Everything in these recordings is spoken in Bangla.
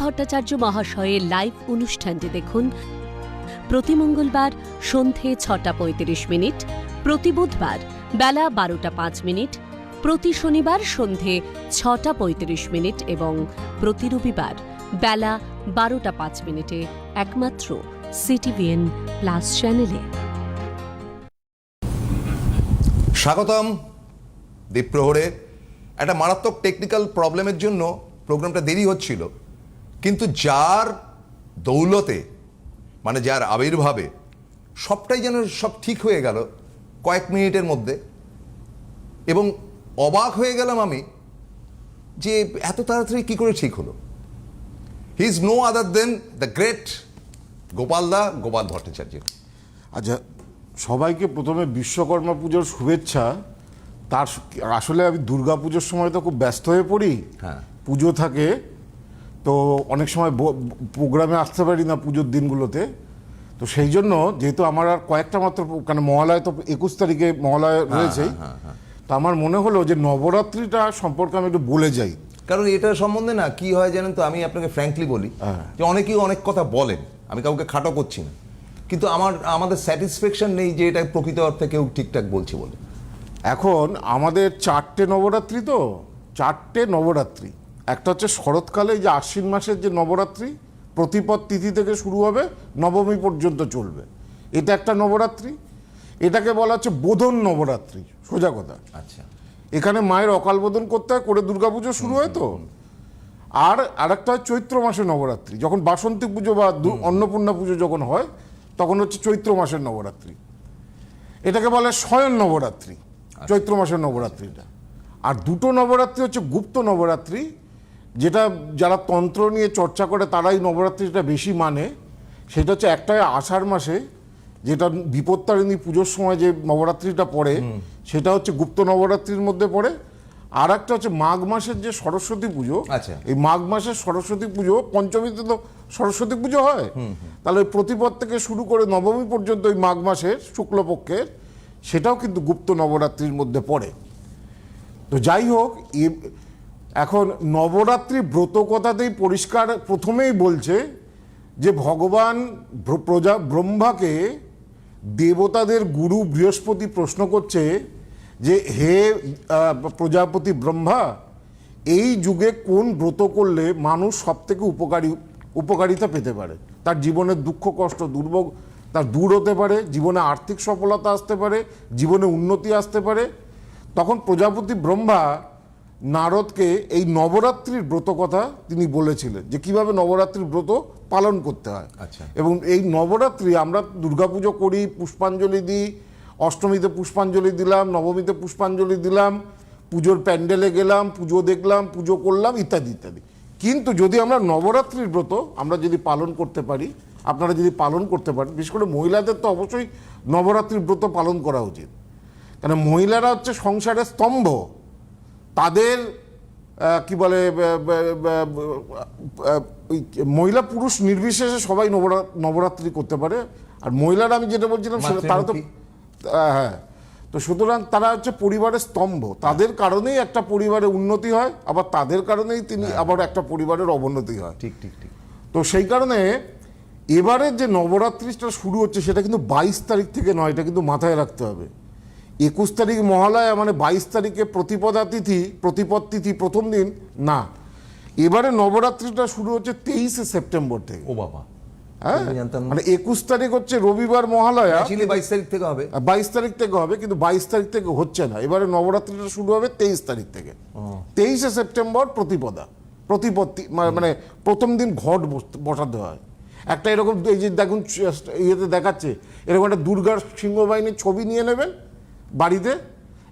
ভট্টাচার্য মহাশয়ের লাইভ অনুষ্ঠানটি দেখুন। প্রতি মঙ্গলবার সন্ধে ছটা পঁয়ত্রিশ মিনিট, প্রতি বুধবার বেলা বারোটা পাঁচ মিনিট, প্রতি শনিবার সন্ধে ছটা পঁয়ত্রিশ মিনিট এবং প্রতি রবিবার বেলা বারোটা পাঁচ মিনিটে একমাত্র সিটিভিএন প্লাস চ্যানেলে স্বাগতম দ্বীপ্রহরে একটা মারাত্মক টেকনিক্যাল প্রবলেমের জন্য প্রোগ্রামটা দেরি হচ্ছিল। কিন্তু যার দৌলতে মানে যার আবির্ভাবে সবটাই যেন সব ঠিক হয়ে গেল কয়েক মিনিটের মধ্যে এবং অবাক হয়ে গেলাম আমি যে এত তাড়াতাড়ি কী করে ঠিক হলো। He is no other than the great গোপালদা গোপাল ভট্টাচার্য আচ্ছা সবাইকে প্রথমে বিশ্বকর্মা পুজোর শুভেচ্ছা। তার আসলে আমি দুর্গা পুজোর সময় তো খুব ব্যস্ত হয়ে পড়ি। হ্যাঁ। পুজো থাকে তো অনেক সময় প্রোগ্রামে আসতে পারি না পুজোর দিনগুলোতে। তো সেই জন্য যেহেতু আমার আর কয়েকটা মাত্র কারণ মহালয় তো একুশ তারিখে মহালয় রয়েছেই তো আমার মনে হলো যে নবরাত্রিটা সম্পর্কে আমি একটু বলে যাই। কারণ এটা সম্বন্ধে না কি হয় জানেন তো আমি আপনাকে ফ্র্যাঙ্কলি বলি হ্যাঁ। যে অনেকেই অনেক কথা বলেন আমি কাউকে খাটো করছি না। কিন্তু আমার আমাদের স্যাটিসফ্যাকশন নেই যে এটা প্রকৃত অর্থে কেউ ঠিকঠাক বলছে বলে। এখন আমাদের চারটে নবরাত্রি তো চারটে নবরাত্রি। একটা হচ্ছে শরৎকালে যে আশ্বিন মাসের যে নবরাত্রি প্রতিপদ তিথি থেকে শুরু হবে নবমী পর্যন্ত চলবে। এটা একটা নবরাত্রি। এটাকে বলা হচ্ছে বোধন নবরাত্রি। সোজা কথা। আচ্ছা। এখানে মায়ের অকাল বোধন করতে হয় করে দুর্গাপুজো শুরু হয় তো। আর আরেকটা হয় চৈত্র মাসে নবরাত্রি। যখন বাসন্তী পুজো বা অন্নপূর্ণা পুজো যখন হয় তখন হচ্ছে চৈত্র মাসের নবরাত্রি। এটাকে বলে স্বয়ং নবরাত্রি। চৈত্র মাসের নবরাত্রিটা। আর দুটো নবরাত্রি হচ্ছে গুপ্ত নবরাত্রি যেটা যারা তন্ত্র নিয়ে চর্চা করে তারাই নবরাত্রিটা বেশি মানে সেটা হচ্ছে একটা হয় আষাঢ় মাসে যেটা বিপত্তারিণী পুজোর সময় যে নবরাত্রিটা পড়ে সেটা হচ্ছে গুপ্ত নবরাত্রির মধ্যে পড়ে। আর একটা হচ্ছে মাঘ মাসের যে সরস্বতী পুজো আচ্ছা। এই মাঘ মাসের সরস্বতী পুজো পঞ্চমীতে তো সরস্বতী পুজো হয়। তাহলে ওই প্রতিপদ থেকে শুরু করে নবমী পর্যন্ত ওই মাঘ মাসের শুক্লপক্ষের সেটাও কিন্তু গুপ্ত নবরাত্রির মধ্যে পড়ে। তো যাই হোক এখন নবরাত্রি ব্রত কথাতেই পরিষ্কার প্রথমেই বলছে যে ভগবান প্রজা, ব্রহ্মাকে দেবতাদের গুরু বৃহস্পতি প্রশ্ন করছে যে হে প্রজাপতি ব্রহ্মা, এই যুগে কোন ব্রত করলে মানুষ সব থেকে উপকারী, উপকারিতা পেতে পারে? তার জীবনের দুঃখ, কষ্ট, দুর্ভোগ, তার দূর হতে পারে, জীবনে আর্থিক সফলতা আসতে পারে, জীবনে উন্নতি আসতে পারে। তখন প্রজাপতি ব্রহ্মা নারদকে এই নবরাত্রির ব্রত কথা তিনি বলেছিলেন যে কীভাবে নবরাত্রির ব্রত পালন করতে হয়। আচ্ছা। এবং এই নবরাত্রি আমরা দুর্গাপুজো করি পুষ্পাঞ্জলি দিই অষ্টমীতে পুষ্পাঞ্জলি দিলাম নবমীতে পুষ্পাঞ্জলি দিলাম পুজোর প্যান্ডেলে গেলাম পুজো দেখলাম পুজো করলাম ইত্যাদি ইত্যাদি। কিন্তু যদি আমরা নবরাত্রির ব্রত আমরা যদি পালন করতে পারি আপনারা যদি পালন করতে পারেন বিশেষ করে মহিলাদের তো অবশ্যই নবরাত্রির ব্রত পালন করা উচিত। কারণ মহিলারা হচ্ছে সংসারের স্তম্ভ। তাদের কি বলে মহিলা পুরুষ নির্বিশেষে সবাই নবরা- নবরাত্রি করতে পারে। আর মহিলারা আমি যেটা বলছিলাম সেটা তারা তো হ্যাঁ। তো সুতরাং তারা হচ্ছে পরিবারের স্তম্ভ। তাদের কারণেই একটা পরিবারে উন্নতি হয় আবার তাদের কারণেই তিনি আবার একটা পরিবারের অবনতি হয়। ঠিক ঠিক ঠিক। তো সেই কারণে এবারের যে নবরাত্রিটা শুরু হচ্ছে সেটা কিন্তু বাইশ তারিখ থেকে নয় এটা কিন্তু মাথায় রাখতে হবে। একুশ তারিখ মহালয়া মানে বাইশ তারিখে প্রতিপদা তিথি প্রতিপদ তিথি প্রথম দিন? না। এবারে নবরাত্রিটা শুরু হচ্ছে তেইশে সেপ্টেম্বর থেকে। ও বাবা। হ্যাঁ? মানে একুশ তারিখ হচ্ছে রবিবার মহালয়া। বাইশ তারিখ থেকে হবে। বাইশ তারিখ থেকে হবে কিন্তু বাইশ তারিখ থেকে হচ্ছে না। এবারে নবরাত্রিটা শুরু হবে তেইশ তারিখ থেকে। তেইশে সেপ্টেম্বর প্রতিপদা। প্রতিপত্তি মানে প্রথম দিন ঘট বস- বসাতে হয়। একটা এরকম এই যে দেখুন ইয়েতে দেখাচ্ছে এরকম একটা দুর্গার সিংহবাহিনীর ছবি নিয়ে নেবেন বাড়িতে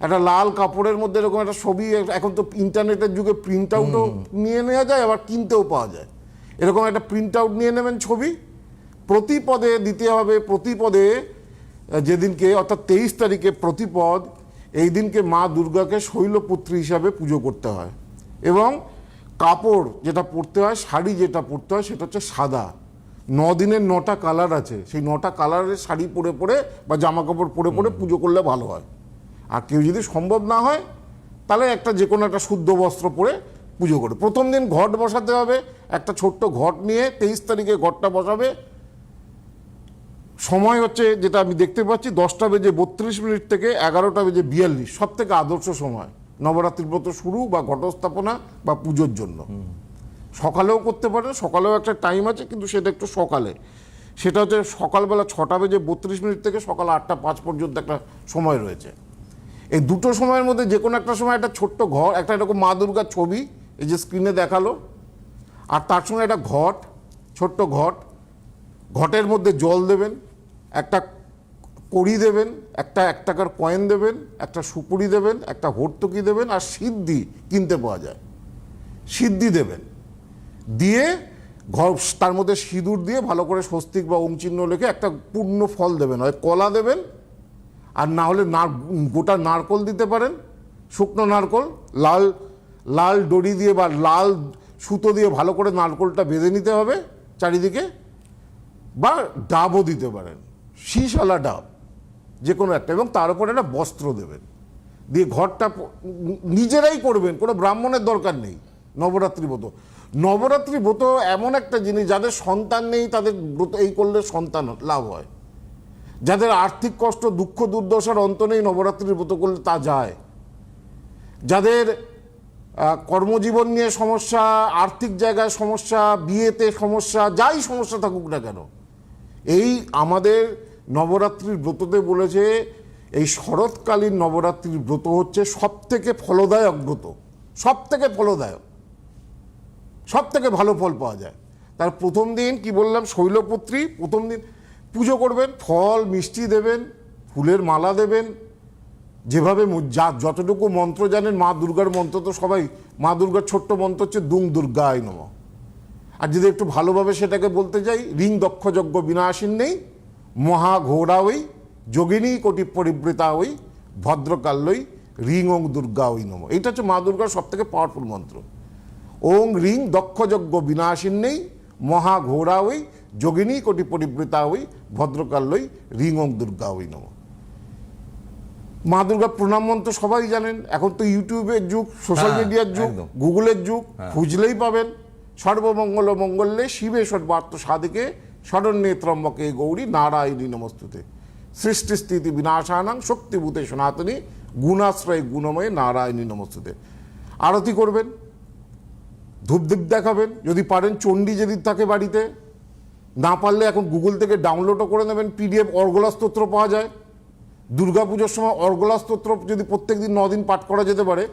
একটা লাল কাপড়ের মধ্যে এরকম একটা ছবি এখন তো ইন্টারনেটের যুগে প্রিন্ট আউটও নিয়ে নেওয়া যায় আবার কিনতেও পাওয়া যায়। এরকম একটা প্রিন্ট আউট নিয়ে নেবেন ছবি প্রতি পদে দিতে হবে প্রতি পদে যেদিনকে অর্থাৎ তেইশ তারিখে প্রতিপদ এই দিনকে মা দুর্গাকে শৈলপুত্রী হিসাবে পুজো করতে হয়। এবং কাপড় যেটা পরতে হয় শাড়ি যেটা পরতে হয় সেটা হচ্ছে সাদা। দিনের নটা কালার আছে সেই নটা কালারের শাড়ি পরে পরে বা জামা কাপড় পরে পরে পুজো করলে ভালো হয়। আর কেউ যদি সম্ভব না হয় তাহলে একটা যে কোনো একটা শুদ্ধ বস্ত্র পরে পুজো করে। প্রথম দিন ঘট বসাতে হবে একটা ছোট্ট ঘট নিয়ে তেইশ তারিখে ঘটটা বসাবে। সময় হচ্ছে যেটা আমি দেখতে পাচ্ছি দশটা বেজে বত্রিশ মিনিট থেকে এগারোটা বেজে বিয়াল্লিশ সব থেকে আদর্শ সময়। নবরাত্রির ব্রত শুরু বা ঘটস্থাপনা বা পুজোর জন্য। সকালেও করতে পারে, সকালেও একটা টাইম আছে, কিন্তু সেটা একটু সকালে। সেটা হচ্ছে সকালবেলা ছটা বেজে বত্রিশ মিনিট থেকে সকাল আটটা পাঁচ পর্যন্ত একটা সময় রয়েছে। এই দুটো সময়ের মধ্যে যে কোনো একটা সময় একটা ছোট্ট ঘর, একটা এরকম মা দুর্গার ছবি, এই যে স্ক্রিনে দেখাল, আর তার সঙ্গে একটা ঘট, ছোট্ট ঘট। ঘটের মধ্যে জল দেবেন, একটা কড়ি দেবেন, একটা এক টাকার কয়েন দেবেন, একটা সুপুরি দেবেন, একটা ভর্তুকি দেবেন, আর সিদ্ধি কিনতে পাওয়া যায়। সিদ্ধি দেবেন। দিয়ে ঘর তার মধ্যে সিঁদুর দিয়ে ভালো করে স্বস্তিক বা চিহ্ন লিখে একটা পূর্ণ ফল দেবেন, হয় কলা দেবেন, আর না হলে নার গোটা নারকল দিতে পারেন, শুকনো নারকল, লাল লাল দড়ি দিয়ে বা লাল সুতো দিয়ে ভালো করে নারকলটা বেঁধে নিতে হবে চারিদিকে, বা ডাবও দিতে পারেন শীষওয়ালা ডাব যে কোনো একটা, এবং তার উপরে একটা বস্ত্র দেবেন, দিয়ে ঘরটা নিজেরাই করবেন, কোনো ব্রাহ্মণের দরকার নেই নবরাত্রি ব্রত নবরাত্রি ব্রত এমন একটা জিনিস, যাদের সন্তান নেই, তাদের ব্রত এই করলে সন্তান লাভ হয়। যাদের আর্থিক কষ্ট, দুঃখ, দুর্দশার অন্ত নেই, নবরাত্রির ব্রত করলে তা যায়। যাদের কর্মজীবন নিয়ে সমস্যা, আর্থিক জায়গায় সমস্যা, বিয়েতে সমস্যা, যাই সমস্যা থাকুক না কেন, এই আমাদের নবরাত্রির ব্রততে বলেছে, এই শরৎকালীন নবরাত্রির ব্রত হচ্ছে সব থেকে ফলদায়ক ব্রত সব থেকে ফলদায়ক। সব থেকে ভালো ফল পাওয়া যায়। তার প্রথম দিন কি বললাম? শৈলপুত্রী, প্রথম দিন পুজো করবেন, ফল, মিষ্টি দেবেন, ফুলের মালা দেবেন, যেভাবে যা যতটুকু মন্ত্র জানেন, মা দুর্গার মন্ত্র তো সবাই, মা দুর্গার ছোট্ট মন্ত্র হচ্ছে দুং দুর্গায় নম। আর যদি একটু ভালোভাবে সেটাকে বলতে যাই রিং দক্ষযজ্ঞ বিনাশিন নেই, মহা ঘোড়া ওই, যোগিনী কোটি পরিবৃতা ওই ভদ্রকাল্যই রিং ওং দুর্গা ওই নম। এইটা হচ্ছে মা দুর্গার সব থেকে পাওয়ারফুল মন্ত্র। ওং রিং দক্ষযজ্ঞ বিনাশিন নেই মহা ঘোড়া ওই যোগিনী কোটি পরিবৃতা ওই ভদ্রকাল্যই রিং ওং দুর্গা ওই নম। মা দুর্গা প্রণাম মন্ত্র সবাই জানেন এখন তো ইউটিউবের যুগ সোশ্যাল হ্যাঁ, মিডিয়ার যুগ গুগলের যুগ খুঁজলেই পাবেন। সর্বমঙ্গল মঙ্গলে শিবে সর্বার্থ সাধিকে শরণ্যে ত্রম্বকে গৌরী নারায়ণী নমস্তুতে। সৃষ্টি স্থিতি বিনাশানাং শক্তিভূতে সনাতনী গুণাশ্রয় গুণময় নারায়ণী নমস্তুতে। আরতি করবেন। ধূপদীপ দেখাবেন। যদি পারেন চণ্ডী যদি থাকে বাড়িতে, না পারলে এখন গুগল থেকে ডাউনলোডও করে নেবেন পিডিএফ অর্গলা স্তোত্র পাওয়া যায়। দুর্গাপুজোর সময় অর্গলা স্তোত্র যদি প্রত্যেক দিন দিন পাঠ করা যেতে পারে,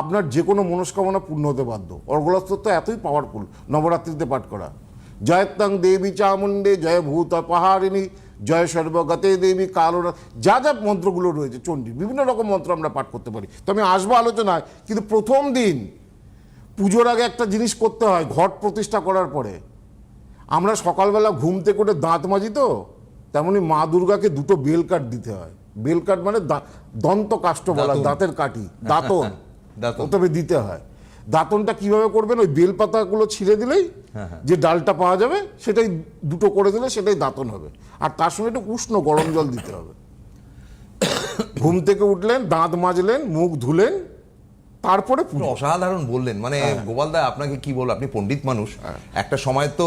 আপনার যে কোনো মনস্কামনা পূর্ণ হতে বাধ্য। অর্গলা স্তোত্র এতই পাওয়ারফুল নবরাত্রিতে পাঠ করা। জয়ত্যাং দেবী চামুণ্ডে, জয় ভূত পাহাড়িনী জয় সর্বগতে দেবী কালোরা যা যা মন্ত্রগুলো রয়েছে চণ্ডী বিভিন্ন রকম মন্ত্র আমরা পাঠ করতে পারি। তো আমি আসব আলোচনায়, কিন্তু প্রথম দিন পুজোর আগে একটা জিনিস করতে হয় ঘট প্রতিষ্ঠা করার পরে। আমরা সকালবেলা ঘুম থেকে উঠে দাঁত মাজি তো তেমনি মা দুর্গাকে দুটো বেল কাঠ দিতে হয়। বেল কাঠ মানে দন্ত কাষ্ট বলা দাঁতের কাঠি দাঁতন। তবে দিতে হয়। দাঁতনটা কীভাবে করবেন? ওই বেল পাতাগুলো ছিঁড়ে দিলেই হ্যাঁ, যে ডালটা পাওয়া যাবে সেটাই দুটো করে দিলে সেটাই দাঁতন হবে। আর তার সঙ্গে একটু উষ্ণ গরম জল দিতে হবে। ঘুম থেকে উঠলেন দাঁত মাজলেন মুখ ধুলেন তারপরে অসাধারণ বললেন। মানে গোপালদা আপনাকে কি বলব আপনি পণ্ডিত মানুষ। একটা সময় তো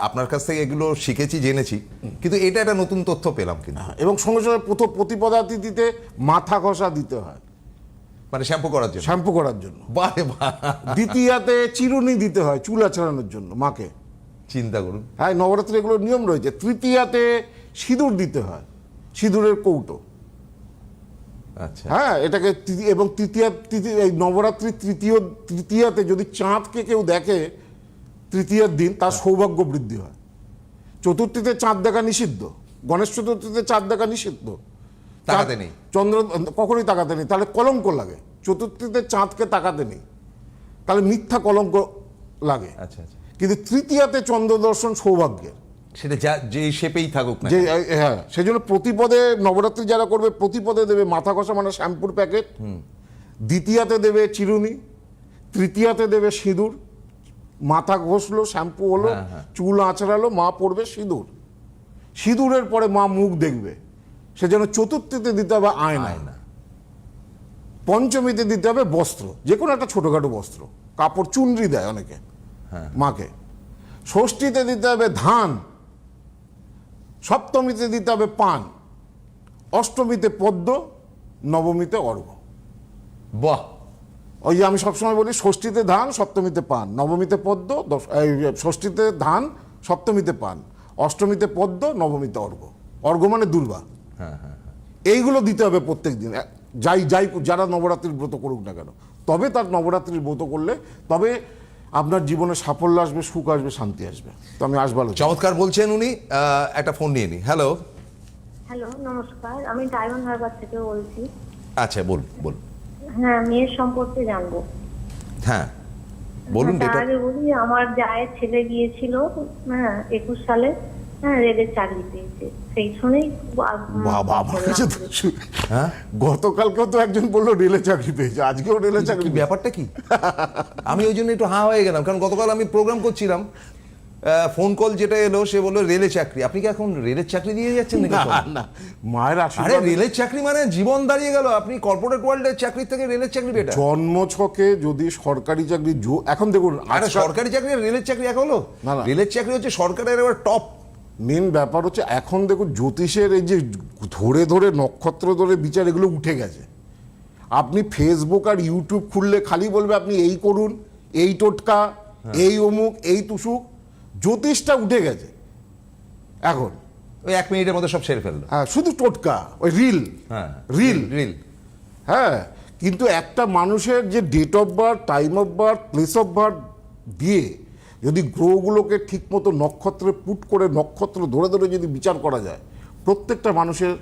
আপনার কাছ থেকে এগুলো শিখেছি জেনেছি। কিন্তু এটা একটা নতুন তথ্য পেলাম কিন্তু। এবং সঙ্গে সঙ্গে প্রথম প্রতিপদাতিথিতে মাথা ঘষা দিতে হয়। মানে শ্যাম্পু করার জন্য। শ্যাম্পু করার জন্য। বারে দ্বিতীয়াতে চিরুনি দিতে হয় চুল আছড়ানোর জন্য মাকে। চিন্তা করুন। হ্যাঁ নবরাত্রি এগুলোর নিয়ম রয়েছে। তৃতীয়াতে সিঁদুর দিতে হয়। সিঁদুরের কৌটো। হ্যাঁ এটাকে এবং তৃতীয়া তৃতীয় এই নবরাত্রি তৃতীয় তৃতীয়াতে যদি চাঁদকে কেউ দেখে তৃতীয়ার দিন তার সৌভাগ্য বৃদ্ধি হয়। চতুর্থীতে চাঁদ দেখা নিষিদ্ধ। গণেশ চতুর্থীতে চাঁদ দেখা নিষিদ্ধ। তাকাতে নেই। চন্দ্র কখনোই তাকাতে নেই। তাহলে কলঙ্ক লাগে। চতুর্থীতে চাঁদকে তাকাতে নেই। তাহলে মিথ্যা কলঙ্ক লাগে। আচ্ছা আচ্ছা। কিন্তু তৃতীয়াতে চন্দ্র দর্শন সৌভাগ্যের। সেটা যা যে শেপেই থাকুক যে হ্যাঁ সেই জন্য প্রতিপদে নবরাত্রি যারা করবে প্রতিপদে দেবে মাথা ঘষা মানে শ্যাম্পুর প্যাকেট। দ্বিতীয়াতে দেবে চিরুনি। তৃতীয়াতে দেবে সিঁদুর। মাথা ঘষলো শ্যাম্পু হলো হ্যাঁ, হ্যাঁ। চুল আঁচড়ালো মা পড়বে সিঁদুর। সিঁদুরের পরে মা মুখ দেখবে। সে যেন চতুর্থীতে দিতে হবে আয়না। আয়না। পঞ্চমীতে দিতে হবে বস্ত্র। যে কোনো একটা ছোটোখাটো বস্ত্র। কাপড় চুনরি দেয় অনেকে মাকে। ষষ্ঠীতে দিতে হবে ধান। সপ্তমীতে দিতে হবে পান অষ্টমীতে পদ্ম নবমীতে অর্ঘ। বাহ। ওই যে আমি সবসময় বলি ষষ্ঠীতে ধান সপ্তমীতে পান নবমীতে পদ্ম ষষ্ঠীতে ধান সপ্তমীতে পান অষ্টমীতে পদ্ম নবমীতে অর্ঘ। অর্ঘ মানে দুর্বা এইগুলো দিতে হবে প্রত্যেক দিন। যাই যাই যারা নবরাত্রির ব্রত করুক না কেন তবে তার নবরাত্রির ব্রত করলে তবে আপনার জীবনে সাফল্য আসবে সুখ আসবে শান্তি আসবে। তো আমি আসব আলোচনা। চমৎকার বলছেন উনি। একটা ফোন নিয়ে নি। হ্যালো। হ্যালো নমস্কার। আমি ডায়মন্ড হারবার থেকে বলছি। আচ্ছা বলুন বলুন। হ্যাঁ মেয়ের সম্পর্কে জানব। হ্যাঁ বলুন তার আগে বলি আমার জায়ের ছেলে গিয়েছিল হ্যাঁ একুশ সালে। হ্যাঁ রেলের চাকরি পেয়েছে। সেই শুনেই বাবা আমার কাছে তো হ্যাঁ? গতকালকেও তো একজন বলল রেলে চাকরি পেয়েছে। আজকেও রেলে চাকরি ব্যাপারটা কি? আমি ওই জন্য একটু হাঁ হয়ে গেলাম কারণ গতকাল আমি প্রোগ্রাম করছিলাম ফোন কল যেটা এলো সে বলল রেলে চাকরি। আপনি কি এখন রেলের চাকরি দিয়ে যাচ্ছেন নাকি না না মায়ের আরে রেলের চাকরি মানে জীবন দাঁড়িয়ে গেল। আপনি কর্পোরেট ওয়ার্ল্ডের চাকরির থেকে রেলের চাকরি বেটার জন্মছকে যদি সরকারি চাকরি এখন দেখুন আরে সরকারি চাকরি আর রেলের চাকরি এক হলো? না, না। রেলের চাকরি হচ্ছে সরকারের এবার টপ মেন ব্যাপার হচ্ছে এখন দেখুন জ্যোতিষের এই যে ধরে ধরে নক্ষত্র ধরে বিচার এগুলো উঠে গেছে। আপনি ফেসবুক আর ইউটিউব খুললে খালি বলবে আপনি এই করুন এই টোটকা এই অমুক এই তুসুক জ্যোতিষটা উঠে গেছে। এখন। ওই এক মিনিটের মধ্যে সব সেরে ফেলল। হ্যাঁ শুধু টোটকা ওই রিল। হ্যাঁ রিল। রিল। হ্যাঁ কিন্তু একটা মানুষের যে date of birth time of birth place of birth দিয়ে যদি গ্রহগুলোকে ঠিকমতো নক্ষত্রে পুট করে নক্ষত্র ধরে ধরে যদি বিচার করা যায় প্রত্যেকটা মানুষের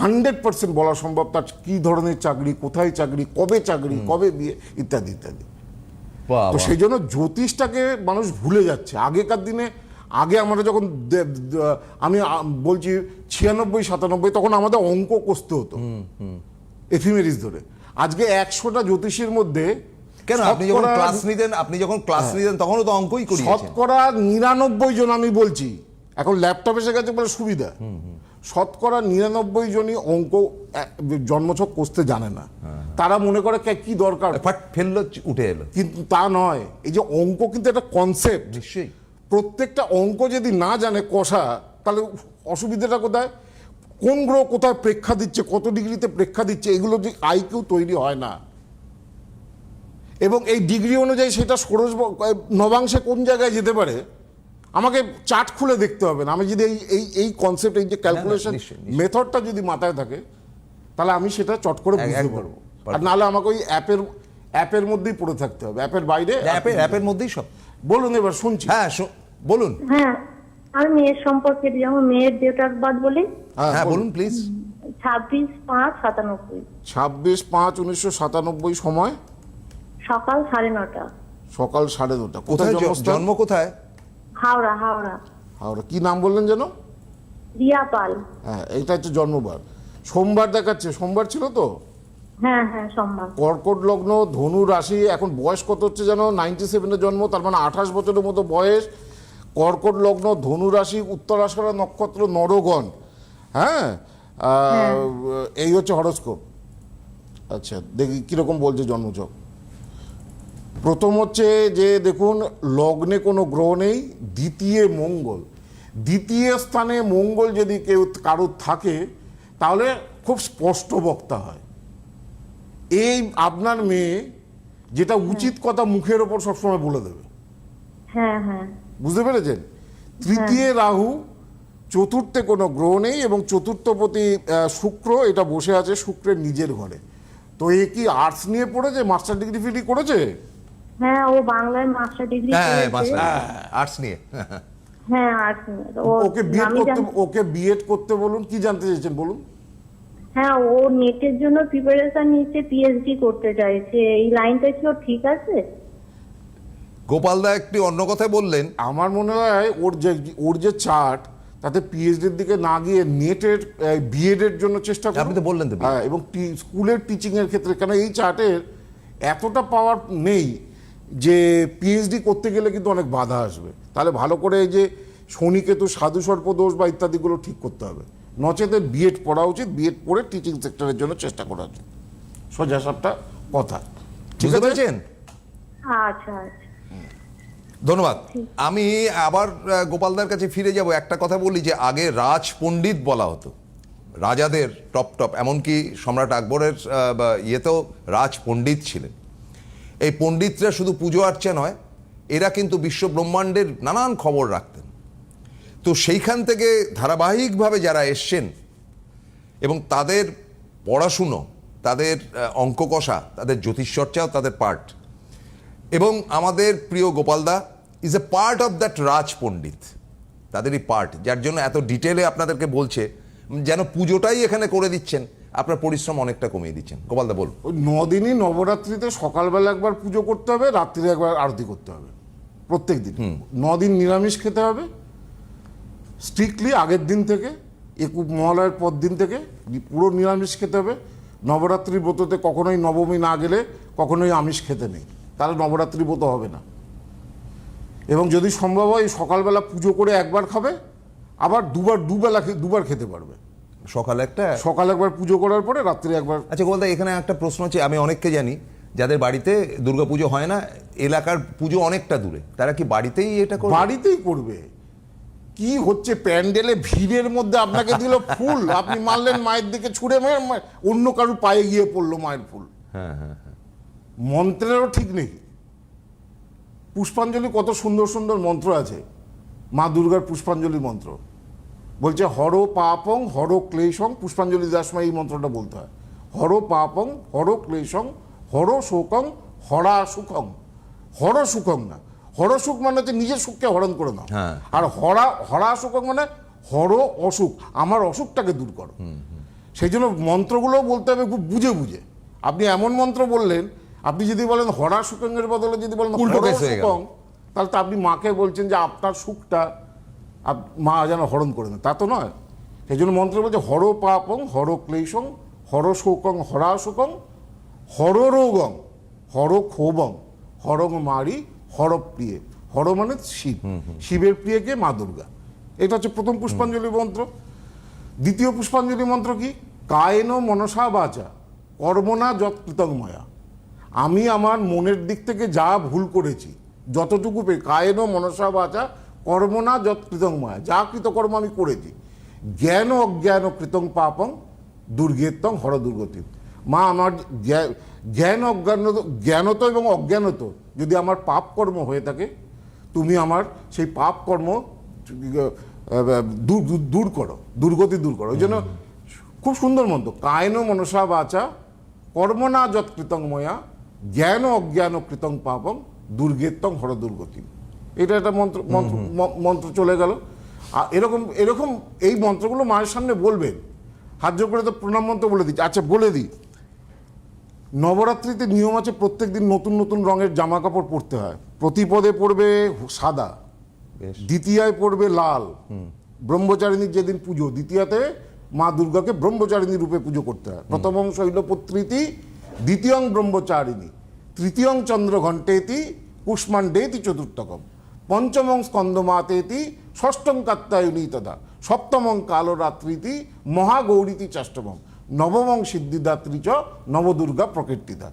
হান্ড্রেড পার্সেন্ট বলা সম্ভব তার কী ধরনের চাকরি কোথায় চাকরি কবে চাকরি কবে বিয়ে ইত্যাদি ইত্যাদি। তো সেই জন্য জ্যোতিষটাকে মানুষ ভুলে যাচ্ছে। আগেকার দিনে আগে আমরা যখন আমি বলছি ছিয়ানব্বই সাতানব্বই তখন আমাদের অঙ্ক কষতে হতো। এফিমেরিস ধরে। আজকে একশোটা জ্যোতিষীর মধ্যে কেন? আপনি যখন ক্লাস নিতেন আপনি যখন ক্লাস নিতেন তখনও তো অঙ্কই করিয়েছেন। শতকরা নিরানব্বই জন আমি বলছি। এখন ল্যাপটপ এসে গেছে বলে সুবিধা। শতকরা নিরানব্বই জনই অঙ্ক জন্মছক কষতে জানে না। তারা মনে করে কে- কি দরকার? ফাট ফেলল উঠে এলো। কিন্তু তা নয়। এই যে অঙ্ক কিন্তু একটা কনসেপ্ট নিশ্চয়ই। প্রত্যেকটা অঙ্ক যদি না জানে কষা তাহলে অসুবিধাটা কোথায়? কোন গ্রহ কোথায় প্রেক্ষা দিচ্ছে কত ডিগ্রিতে প্রেক্ষা দিচ্ছে এগুলো যে আইকিউ তৈরি হয় না। এবং এই ডিগ্রি অনুযায়ী সেটা ষোড়শ নবাংশে কোন জায়গায় যেতে পারে আমাকে চার্ট খুলে দেখতে হবে না। আমি যদি এই এই এই কনসেপ্ট এই যে ক্যালকুলেশন। মেথডটা যদি মাথায় থাকে তাহলে আমি সেটা চট করে বুঝতে পারব। আর নাহলে আমাকে ওই অ্যাপের অ্যাপের মধ্যেই পড়ে থাকতে হবে। অ্যাপের বাইরে অ্যাপের অ্যাপের মধ্যেই সব। বলুন এবার শুনছি। হ্যাঁ শো- বলুন। হ্যাঁ আমি মেয়ের সম্পর্কে যেমন মেয়ের ডেট অফ বার্থ বলি। হ্যাঁ বলুন। প্লিজ ছাব্বিশ পাঁচ সাতানব্বই। ছাব্বিশ পাঁচ উনিশশো সাতানব্বই সময় সকাল সাড়ে নটা। সকাল সাড়ে নটা। কোথায় জন্ম কোথায়? হাওড়া হাওড়া। হাওড়া। কি নাম বললেন যেন? রিয়া পাল। হ্যাঁ এইটা হচ্ছে জন্মবার। সোমবার দেখাচ্ছে। সোমবার ছিল তো? হ্যাঁ হ্যাঁ সোমবার। কর্কট লগ্ন ধনু রাশি এখন বয়স কত হচ্ছে যেন? নাইনটি সেভেনের জন্ম তার মানে আঠাশ বছরের মতো বয়স। কর্কট লগ্ন ধনু রাশি উত্তরাষাঢ়া নক্ষত্র নরগণ। হ্যাঁ? আহ, এই হচ্ছে হরস্কোপ। আচ্ছা দেখি কীরকম বলছে জন্মচক। প্রথম হচ্ছে যে দেখুন লগ্নে কোনো গ্রহ নেই দ্বিতীয় মঙ্গল। দ্বিতীয় স্থানে মঙ্গল যদি কেউ কারোর থাকে তাহলে খুব স্পষ্ট বক্তা হয়। এই আপনার মেয়ে যেটা উচিত কথা মুখের ওপর সবসময় বলে দেবে। হ্যাঁ হ্যাঁ। বুঝতে পেরেছেন? তৃতীয় রাহু চতুর্থে কোনো গ্রহ নেই এবং চতুর্থপতি শুক্র এটা বসে আছে শুক্রের নিজের ঘরে। তো এ কি আর্টস নিয়ে পড়েছে? মাস্টার ডিগ্রি ফিগ্রি করেছে? হ্যাঁ ও বাংলায় মাস্টার ডিগ্রি হ্যাঁ আর্টস নিয়ে। হ্যাঁ আর্টস নিয়ে। ওকে বিএড করতে ওকে বিএড করতে বলুন কি জানতে চাইছেন বলুন? হ্যাঁ ও নেটের জন্য প্রিপারেশন নিচ্ছে পিএইচডি করতে চাইছে। এই লাইনটা কি ওর ঠিক আছে? গোপালদা একটি অন্য কথায় বললেন। আমার মনে হয় ওর যে ওর যে চার্ট তাতে পিএইচডির দিকে না গিয়ে নেটের বিএড এর জন্য চেষ্টা করুন। আপনি তো বললেন তো হ্যাঁ এবং স্কুলের টিচিং এর ক্ষেত্রে কেন এই চার্টের এতটা পাওয়ার নেই যে পিএইচডি করতে গেলে কিন্তু অনেক বাধা আসবে। তাহলে ভালো করে এই যে শনিকেতু সাধু সর্প দোষ বা ইত্যাদিগুলো ঠিক করতে হবে। নচেতে বিএড পড়া উচিত বিএড পড়ে টিচিং সেক্টরের জন্য চেষ্টা করা উচিত। সোজা সাপটা কথা। ঠিক আছে? আচ্ছা আচ্ছা। ধন্যবাদ। আমি আবার গোপালদার কাছে ফিরে যাব। একটা কথা বলি যে আগে রাজ পণ্ডিত বলা হতো। রাজাদের টপ টপ এমনকি সম্রাট আকবরের আহ, ইয়েতেও রাজ পণ্ডিত ছিলেন। এই পণ্ডিতরা শুধু পুজো আর্চা নয়, এরা কিন্তু বিশ্ব ব্রহ্মাণ্ডের নানান খবর রাখতেন। তো সেইখান থেকে ধারাবাহিকভাবে যারা এসছেন এবং তাদের পড়াশুনো, তাদের অঙ্ক কষা তাদের জ্যোতিষচর্চাও তাদের পার্ট এবং আমাদের প্রিয় গোপালদা is a part of that Raj Pandit. তাদেরই পার্ট যার জন্য এত ডিটেলে আপনাদেরকে বলছে, যেন পুজোটাই এখানে করে দিচ্ছেন। আপনার পরিশ্রম অনেকটা কমিয়ে দিচ্ছেন। গোপালদা বলুন। ওই নদিনই নবরাত্রিতে সকালবেলা একবার পুজো করতে হবে রাত্রিরে একবার আরতি করতে হবে প্রত্যেক দিন। দিন নিরামিষ খেতে হবে স্ট্রিক্টলি আগের দিন থেকে একু মহালয়ের পর দিন থেকে পুরো নিরামিষ খেতে হবে। নবরাত্রি ব্রততে কখনোই নবমী না গেলে কখনোই আমিষ খেতে নেই তাহলে নবরাত্রি ব্রত হবে না। এবং যদি সম্ভব হয় সকালবেলা পুজো করে একবার খাবে আবার দুবার দুবেলা দুবার খেতে পারবে। সকালে একটা সকালে একবার পুজো করার পরে রাত্রে একবার আচ্ছা গোপালদা এখানে একটা প্রশ্ন আছে আমি অনেককে জানি যাদের বাড়িতে দুর্গাপুজো হয় না এলাকার পুজো অনেকটা দূরে তারা কি বাড়িতেই এটা করে বাড়িতেই করবে। কি হচ্ছে প্যান্ডেলে ভিড়ের মধ্যে আপনাকে দিল ফুল আপনি মারলেন মায়ের দিকে ছুঁড়ে মেরে অন্য কারুর পায়ে গিয়ে পড়ল মায়ের ফুল। হ্যাঁ হ্যাঁ হ্যাঁ। মন্ত্রেরও ঠিক নেই। পুষ্পাঞ্জলি কত সুন্দর সুন্দর মন্ত্র আছে। মা দুর্গার পুষ্পাঞ্জলি মন্ত্র। বলছে হর পাপং হর ক্লেশং পুষ্পাঞ্জলি সময় এই মন্ত্রটা বলতে হয়। হর পাপং হর ক্লেশং হর শোকং হরা সুখং। হর সুখং না। হর সুখ মানে হচ্ছে নিজের সুখকে হরণ করে নাও। হ্যাঁ। আর হরা হরা সুখং মানে হর অসুখ। আমার অসুখটাকে দূর করো। সেই জন্য মন্ত্রগুলো বলতে হবে খুব বুঝে বুঝে। আপনি এমন মন্ত্র বললেন আপনি যদি বলেন হরা সুখঙ্গের বদলে যদি বলেন তাহলে তো আপনি মাকে বলছেন যে আপনার সুখটা মা যেন হরণ করে না তা তো নয়। সেই জন্য মন্ত্র বলছে হর পাপং হর ক্লেশং হর শোকং হরাশোকং হর রোগং হর ক্ষোভং হরং মারি হর প্রিয়ে। হর মানে শিব। শিবের প্রিয়কে মা দুর্গা। এটা হচ্ছে প্রথম পুষ্পাঞ্জলি মন্ত্র। দ্বিতীয় পুষ্পাঞ্জলি মন্ত্র কি? কায়েন মনসা বাচা কর্মনা যৎ কৃতজ্ঞময়া আমি আমার মনের দিক থেকে যা ভুল করেছি যতটুকু পে কায়েন মনসা বাচা কর্মনা যৎ কৃতজ্ঞময়া যা কৃতকর্ম আমি করেছি। জ্ঞান অজ্ঞান কৃতং পাপং দুর্গেত্তং হর দুর্গতি মা, আমার জ্ঞা- জ্ঞান অজ্ঞান জ্ঞানত এবং অজ্ঞানত যদি আমার পাপ কর্ম হয়ে থাকে, তুমি আমার সেই পাপ কর্ম দূর করো, দুর্গতি দূর করো। ওই জন্য খুব সুন্দর মন্ত্র, কায়ন মনসা বাচা, কর্মনা যৎ কৃতংময়া জ্ঞান অজ্ঞান কৃতং পাপং দুর্গেত্তং হর দুর্গতি এটা একটা মন্ত্র মন্ত্র মন্ত্র চলে গেল। আর এরকম এরকম এই মন্ত্রগুলো মায়ের সামনে বলবেন। হাত জোর করে তো প্রণাম মন্ত্র বলে দিচ্ছি। আচ্ছা বলে দিই। নবরাত্রিতে নিয়ম আছে প্রত্যেক দিন নতুন নতুন রঙের জামা কাপড় পরতে হয়। প্রতিপদে পড়বে সাদা দ্বিতীয়ায় পড়বে লাল। ব্রহ্মচারিণীর যেদিন পুজো দ্বিতীয়াতে মা দুর্গাকে ব্রহ্মচারিণী রূপে পুজো করতে হয়। প্রথমং শৈলপুত্রীতি দ্বিতীয়ং ব্রহ্মচারিণী তৃতীয়ং চন্দ্রঘণ্টেতি কুষ্মাণ্ডেতি চতুর্থকম। পঞ্চমং স্কন্দমাতেতি ষষ্ঠং কাত্তায়নী তথা সপ্তমং কালরাত্রিতি মহাগৌরীতি চাষ্টমং নবমং সিদ্ধিদাত্রী চ নবদুর্গা প্রকৃতিদা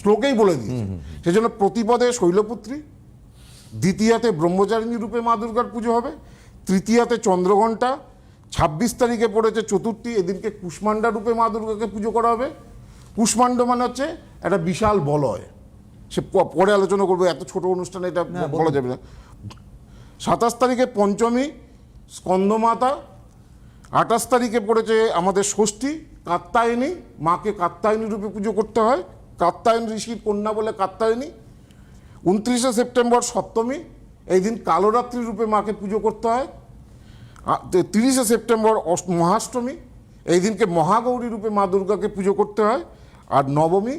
শ্লোকেই বলে দিয়েছে। সেজন্য প্রতিপদে শৈলপুত্রী দ্বিতীয়াতে ব্রহ্মচারিণী রূপে মা দুর্গার পুজো হবে তৃতীয়াতে চন্দ্রঘণ্টা ছাব্বিশ তারিখে পড়েছে চতুর্থী এদিনকে কুষ্মাণ্ডা রূপে মা দুর্গাকে পুজো করা হবে। কুষ্মাণ্ড মানে হচ্ছে একটা বিশাল বলয়। সে পরে আলোচনা করব এত ছোট অনুষ্ঠানে এটা বলা যাবে না। সাতাশ তারিখে পঞ্চমী স্কন্দমাতা আঠাশ তারিখে পড়েছে আমাদের ষষ্ঠী কাত্তায়নী মাকে কাত্তায়নী রূপে পুজো করতে হয়। কাত্তায়ন ঋষির কন্যা বলে কাত্তায়নী উনত্রিশে সেপ্টেম্বর সপ্তমী, এই দিন কালরাত্রি রূপে মাকে পুজো করতে হয়। তিরিশে সেপ্টেম্বর মহাষ্টমী, এই দিনকে মহাগৌরী রূপে মা দুর্গাকে পুজো করতে হয়। আর নবমী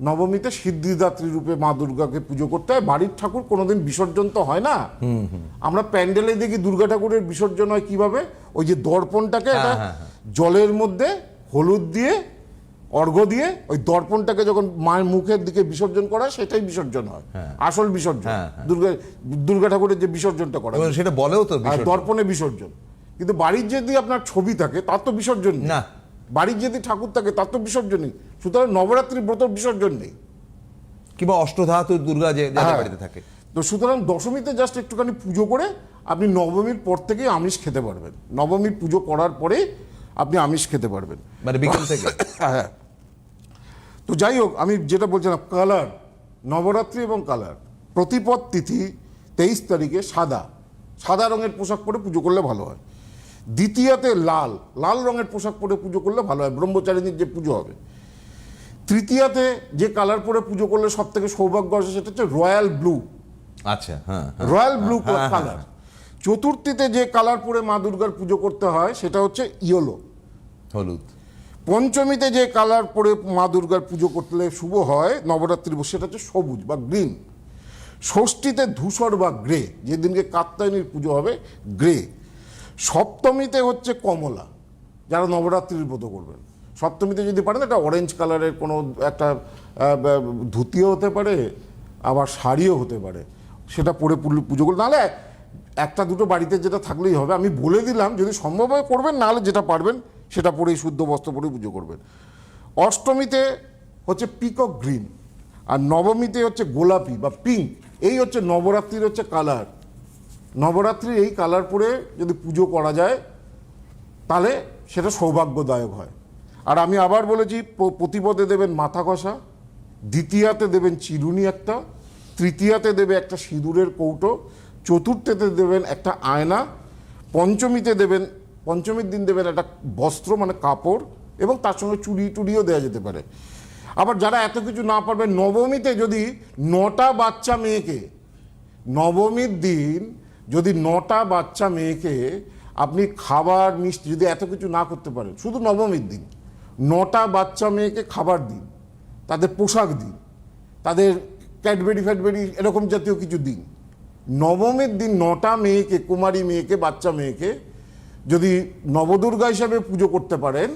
নবমীতে সিদ্ধিদাত্রী রূপে মা দুর্গাকে পুজো করতে হয়। বাড়ির ঠাকুর কোনোদিন বিসর্জন তো হয় না। আমরা প্যান্ডেলে দেখি দুর্গা ঠাকুরের বিসর্জন হয় কীভাবে? ওই যে দর্পণটাকে হ্যাঁ, জলের মধ্যে হলুদ দিয়ে অর্ঘ্য দিয়ে ওই দর্পণটাকে যখন মায়ের মুখের দিকে বিসর্জন করা হয়, সেটাই বিসর্জন হয়। আসল বিসর্জন। হ্যাঁ, হ্যাঁ। দুর্গা দুর্গা ঠাকুরের যে বিসর্জনটা করা সেটা বলেও তো দর্পণে বিসর্জন। কিন্তু বাড়ির যদি আপনার ছবি থাকে তার তো বিসর্জন না। বাড়ির যদি ঠাকুর থাকে তার তো বিসর্জন নেই। সুতরাং নবরাত্রি ব্রত বিসর্জন নেই। কিংবা অষ্টধাতু দুর্গা যে হ্যাঁ। বাড়িতে থাকে। তো সুতরাং দশমীতে জাস্ট একটুখানি পুজো করে আপনি নবমীর পর থেকেই আমিষ খেতে পারবেন। নবমীর পুজো করার পরে আপনি আমিষ খেতে পারবেন। মানে বিকেল থেকে? হ্যাঁ। তো যাই হোক আমি যেটা বলছিলাম কালার নবরাত্রি এবং কালার। প্রতিপদ তিথি তেইশ তারিখে সাদা। সাদা রঙের পোশাক পরে পুজো করলে ভালো হয়। দ্বিতীয়তে লাল। লাল রঙের পোশাক পরে পুজো করলে ভালো হয় ব্রহ্মচারিণীর যে পুজো হবে। তৃতীয়াতে যে কালার পরে পুজো করলে সব থেকে সৌভাগ্য আসে সেটা হচ্ছে রয়্যাল ব্লু। আচ্ছা হ্যাঁ হ্যাঁ। রয়্যাল ব্লু হ্যাঁ, হ্যাঁ, কালার চতুর্থীতে যে কালার পরে মা দুর্গার পুজো করতে হয় সেটা হচ্ছে ইয়েলো। হলুদ। পঞ্চমীতে যে কালার পরে মা দুর্গার পুজো করলে শুভ হয় নবরাত্রির সেটা হচ্ছে সবুজ বা গ্রিন। ষষ্ঠীতে ধূসর বা গ্রে যেদিনকে কাত্তায়নীর পুজো হবে গ্রে। সপ্তমীতে হচ্ছে কমলা, যারা নবরাত্রির ব্রত করবেন। সপ্তমীতে যদি পারেন, একটা অরেঞ্জ কালারের কোনো একটা ধুতিও হতে পারে, আবার শাড়িও হতে পারে। সেটা পরে পুজো- করলে নাহলে একটা দুটো বাড়িতে যেটা থাকলেই হবে। আমি বলে দিলাম, যদি সম্ভব হয় করবেন, নাহলে যেটা পারবেন, সেটা পরেই শুদ্ধ বস্ত্র পরে পুজো করবেন। অষ্টমীতে হচ্ছে পিকক গ্রিন আর নবমীতে হচ্ছে গোলাপি বা পিঙ্ক এই হচ্ছে নবরাত্রির হচ্ছে কালার নবরাত্রির এই কালার পরে যদি পুজো করা যায়, তাহলে সেটা সৌভাগ্যদায়ক হয়। আর আমি আবার বলেছি প্রতিপদে দেবেন মাথা কষা দ্বিতীয়াতে দেবেন চিরুনি একটা, তৃতীয়াতে দেবে একটা সিঁদুরের কৌটো, চতুর্থেতে দেবেন একটা আয়না, পঞ্চমীতে দেবেন, পঞ্চমীর দিন দেবেন একটা বস্ত্র মানে কাপড়, এবং তার সঙ্গে চুড়ি টুড়িও দেওয়া যেতে পারে। আবার যারা এত কিছু না পারবেন, নবমীতে যদি নটা বাচ্চা মেয়েকে, নবমীর দিন যদি নটা বাচ্চা মেয়েকে আপনি খাবার মিষ্টি যদি এত কিছু না করতে পারেন, শুধু নবমীর দিন, নটা বাচ্চা মেয়েকে খাবার দিন, তাদের পোশাক দিন, তাদের ক্যাডবেরি ফ্যাডবেরি এরকম জাতীয় কিছু দিন। নবমীর দিন নটা মেয়েকে, কুমারী মেয়েকে, বাচ্চা মেয়েকে যদি নবদুর্গা হিসাবে পুজো করতে পারেন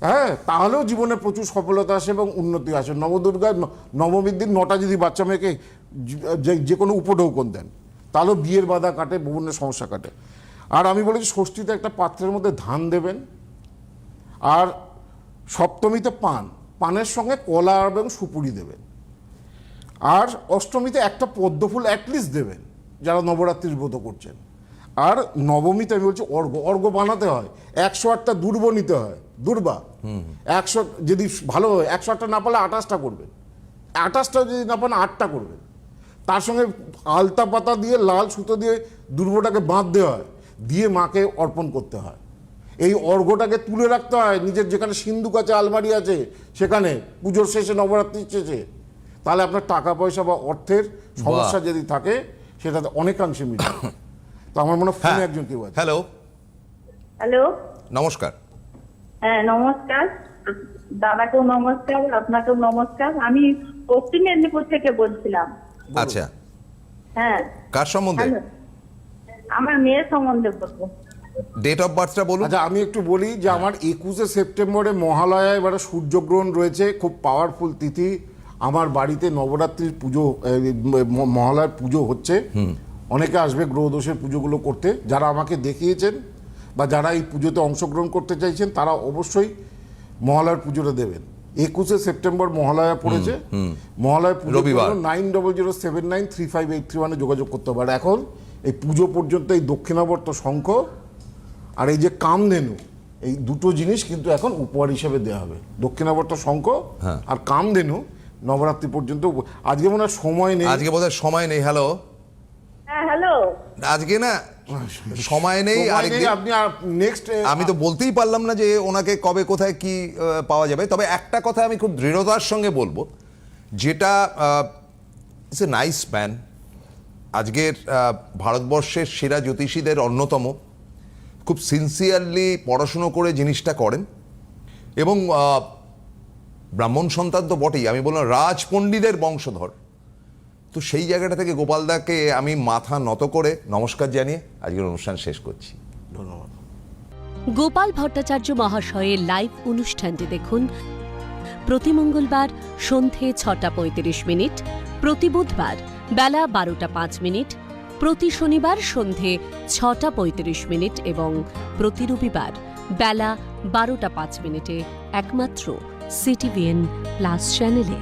হ্যাঁ তাহলেও জীবনে প্রচুর সফলতা আসে এবং উন্নতি আসে। নবদুর্গার ন- নবমীর দিন নটা যদি বাচ্চা মেয়েকে যে কোনো উপঢৌকন দেন তাহলেও বিয়ের বাধা কাটে বিভিন্ন সমস্যা কাটে। আর আমি বলেছি ষষ্ঠীতে একটা পাত্রের মধ্যে ধান দেবেন। আর সপ্তমীতে পান। পানের সঙ্গে কলা এবং সুপুরি দেবেন। আর অষ্টমীতে একটা পদ্ম ফুল অ্যাটলিস্ট দেবেন যারা নবরাত্রির ব্রত করছেন। আর নবমীতে আমি বলছি অর্ঘ অর্ঘ বানাতে হয়। একশো আটটা দুর্ব নিতে হয়। দুর্বা। একশো যদি ভালো হয় একশো আটটা না পারলে আঠাশটা করবেন। আঠাশটা যদি না পান আটটা করবেন। তার সঙ্গে আলতা পাতা দিয়ে লাল সুতো দিয়ে দুর্বটাকে বাঁধতে হয় দিয়ে মাকে অর্পণ করতে হয়। এই অর্ঘটাকে তুলে রাখতে হয় নিজের যেখানে সিন্ধুক আছে আলমারি আছে সেখানে পুজোর শেষে নবরাত্রির শেষে। তাহলে আপনার টাকা পয়সা বা অর্থের সমস্যা যদি থাকে সেটা অনেকাংশে মিটবে তো আমার মনে হয় ফোনে হ্যাঁ। একজন কেউ আছে। হ্যালো। হ্যালো। নমস্কার। হ্যাঁ নমস্কার। দাদাকেও নমস্কার আপনাকেও নমস্কার। আমি পশ্চিম মেদিনীপুর থেকে বলছিলাম। আচ্ছা। হ্যাঁ। কার সম্বন্ধে? আমার মেয়ের সম্বন্ধে বলব। ডেট অফ বার্থটা বলুন। আচ্ছা আমি একটু বলি যে আমার একুশে সেপ্টেম্বরে মহালয়া এবারে সূর্যগ্রহণ রয়েছে খুব পাওয়ারফুল তিথি। আমার বাড়িতে নবরাত্রির পুজো মহালয়ার পুজো হচ্ছে। অনেকে আসবে গ্রহদোষের পুজোগুলো করতে। যারা আমাকে দেখিয়েছেন বা যারা এই পুজোতে অংশগ্রহণ করতে চাইছেন তারা অবশ্যই মহালয়ার পুজোটা দেবেন। একুশে সেপ্টেম্বর মহালয়া পড়েছে। মহালয়া পুজো রবিবার। Nine double zero seven nine three five eight three ওয়ানে যোগাযোগ করতে হবে। আর এখন এই পুজো পর্যন্ত এই দক্ষিণাবর্ত শঙ্খ আর এই যে কামধেনু এই দুটো জিনিস কিন্তু এখন উপহার হিসেবে দেওয়া হবে। দক্ষিণাবর্ত শঙ্খ হ্যাঁ। আর কামধেনু নবরাত্রি পর্যন্ত আজকে মনে হয় সময় নেই। আজকে বোধহয় সময় নেই হ্যালো? হ্যাঁ হ্যালো? আজকে না সময় নেই আপনি নেক্সট আমি তো বলতেই পারলাম না যে ওনাকে কবে কোথায় কি পাওয়া যাবে। তবে একটা কথা আমি খুব দৃঢ়তার সঙ্গে বলব যেটা ইটস এ নাইস ম্যান আজকের ভারতবর্ষের সেরা জ্যোতিষীদের অন্যতম। খুব সিনসিয়ারলি পড়াশুনো করে জিনিসটা করেন। এবং ব্রাহ্মণ সন্তান তো বটেই। আমি বললাম রাজপণ্ডিতের বংশধর। তো সেই জায়গাটা থেকে গোপালদাকে আমি মাথা নত করে নমস্কার জানিয়ে আজকের অনুষ্ঠান শেষ করছি। ধন্যবাদ। গোপাল ভট্টাচার্য মহাশয়ের লাইভ অনুষ্ঠানটি দেখুন প্রতি মঙ্গলবার সন্ধে ছটা পঁয়ত্রিশ মিনিট প্রতি বুধবার বেলা বারোটা পাঁচ মিনিট প্রতি শনিবার সন্ধে ছটা পঁয়ত্রিশ মিনিট এবং প্রতি রবিবার বেলা বারোটা পাঁচ মিনিটে একমাত্র সিটিভিএন প্লাস চ্যানেলে